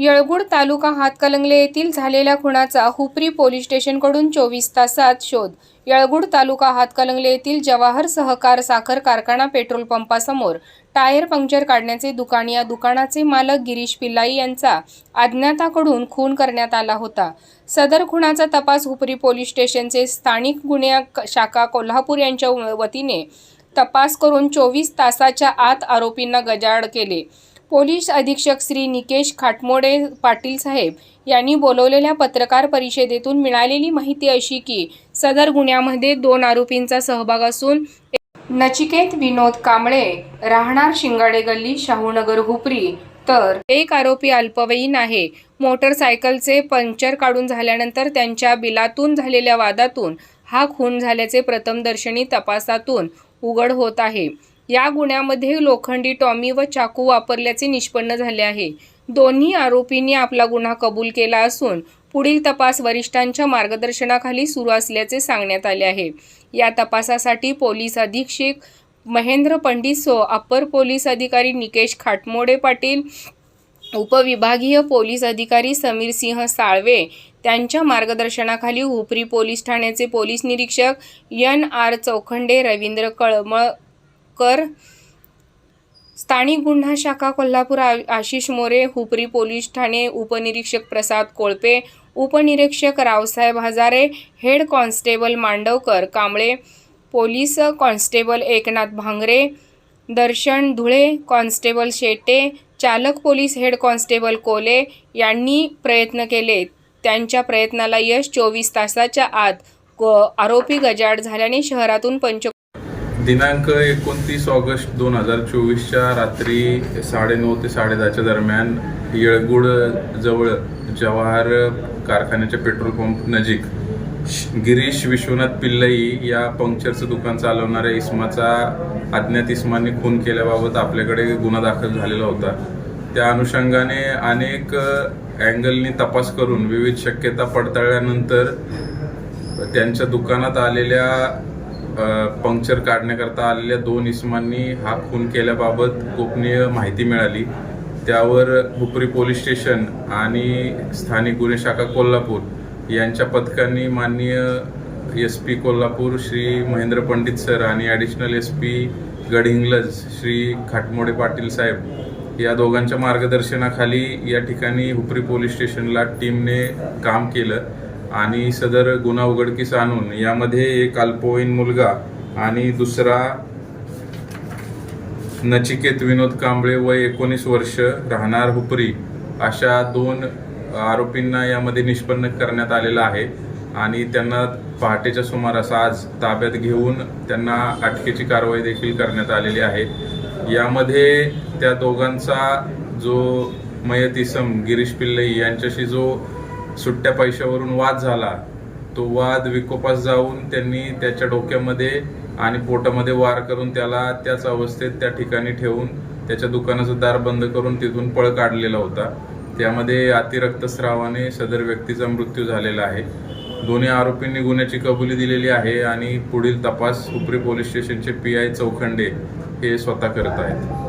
येळगुड तालुका हातकलंगले येथील झालेल्या खुणाचा हुपरी पोलीस स्टेशनकडून चोवीस तासात शोध. येळगुड तालुका हातकलंगले येथील जवाहर सहकार साखर कारखाना पेट्रोल पंपासमोर टायर पंक्चर काढण्याचे दुकान या दुकानाचे मालक गिरीश पिल्लाई यांचा अज्ञाताकडून खून करण्यात आला होता. सदर खुणाचा तपास हुपरी पोलीस स्टेशनचे स्थानिक गुन्हे शाखा कोल्हापूर यांच्या वतीने तपास करून चोवीस तासाच्या आत आरोपींना गजाआड केले. पोलीस अधीक्षक श्री निकेश खाटमोडे पाटील साहेब यांनी बोलवलेल्या पत्रकार परिषदेतून मिळालेली माहिती अशी की सदर गुन्ह्यामध्ये दोन आरोपींचा सहभाग असून नचिकेत विनोद कांबळे राहणार शिंगाडे गल्ली शाहूनगर हुपरी तर एक आरोपी अल्पवयीन आहे. मोटरसायकलचे पंक्चर काढून झाल्यानंतर त्यांच्या बिलातून झालेल्या वादातून हा खून झाल्याचे प्रथमदर्शनी तपासातून उघड होत आहे. या गुन्ह्यामध्ये लोखंडी टॉमी व चाकू वापरल्याचे निष्पन्न झाले आहे. दोन्ही आरोपींनी आपला गुन्हा कबूल केला असून पुढील तपास वरिष्ठांच्या मार्गदर्शनाखाली सुरू असल्याचे सांगण्यात आले आहे. या तपासासाठी पोलीस अधीक्षक महेंद्र पंडित सो अप्पर पोलीस अधिकारी निकेश खाटमोडे पाटील उपविभागीय पोलीस अधिकारी समीर सिंह साळवे त्यांच्या मार्गदर्शनाखाली हुपरी पोलीस ठाण्याचे पोलीस निरीक्षक N R Chaukhande Ravindra Kalmalkar स्थानिक गुन्हा शाखा कोल्हापूर आ- आशिष मोरे हुपरी पोलीस ठाणे उपनिरीक्षक प्रसाद कोळपे उपनिरीक्षक Raosaheb Hazare head constable Mandavkar Kamble police constable Eknath Bhangare Darshan Dhule constable Shete चालक पोलीस हेड कॉन्स्टेबल कोले यांनी प्रयत्न केले. त्यांच्या प्रयत्नाला यश चोवीस तासाच्या आत ग- आरोपी गजाड झाल्याने शहरातून पंच दिनांक एकोणतीस ऑगस्ट दोन हजार चोवीसच्या रात्री साडेनऊ ते साडेदहाच्या दरम्यान येळगुड जवळ जवाहर कारखान्याच्या पेट्रोल पंप नजीक श- गिरीश विश्वनाथ पिल्लई या पंक्चरचं दुकान चालवणाऱ्या इस्माचा अज्ञात इस्माने खून केल्याबाबत आपल्याकडे गुन्हा दाखल झालेला होता. त्या अनुषंगाने अनेक अँगलनी तपास करून विविध शक्यता पडताळल्यानंतर त्यांच्या दुकानात आलेल्या पंक्चर काढण्याकरता आलेल्या दोन इसमांनी हा खून केल्याबाबत गोपनीय माहिती मिळाली. त्यावर हुपरी पोलीस स्टेशन आणि स्थानिक गुन्हे शाखा कोल्हापूर यांच्या पथकांनी माननीय S P Kolhapur Shri Mahendra Pandit sir आणि additional S P Gadhinglaj Shri Khatmode Patil साहेब या दोघांच्या मार्गदर्शनाखाली या ठिकाणी हुपरी पोलीस स्टेशनला टीमने काम केलं. आणि सदर गुन्हा उघडकीस आणून यामध्ये एक अल्पवयीन मुलगा आणि दुसरा नचिकेत विनोद कांबळे वय एकोणीस वर्ष राहणार हुपरी अशा दोन आरोपींना यामध्ये निष्पन्न करण्यात आलेला आहे. आणि त्यांना पहाटेच्या सुमारास आज ताब्यात घेऊन त्यांना अटकेची कारवाई देखील करण्यात आलेली आहे. यामध्ये त्या दोघांचा जो मयत इसम गिरीश पिल्लई यांच्याशी जो सुट्ट्या पैशावरून वाद झाला. तो वाद विकोपास जाऊन त्यांनी त्याच्या डोक्यामध्ये आणि पोटामध्ये वार करून त्याला त्याच अवस्थेत त्या ठिकाणी ठेवून त्याच्या दुकानाचं दार बंद करून तिथून पळ काढलेला होता. त्यामध्ये अतिरक्तस्रावाने सदर व्यक्तीचा मृत्यू झालेला आहे. दोन्ही आरोपींनी गुन्ह्याची कबुली दिलेली आहे आणि पुढील तपास उपरी पोलीस स्टेशनचे पी आय चौखंडे हे स्वतः करत आहेत.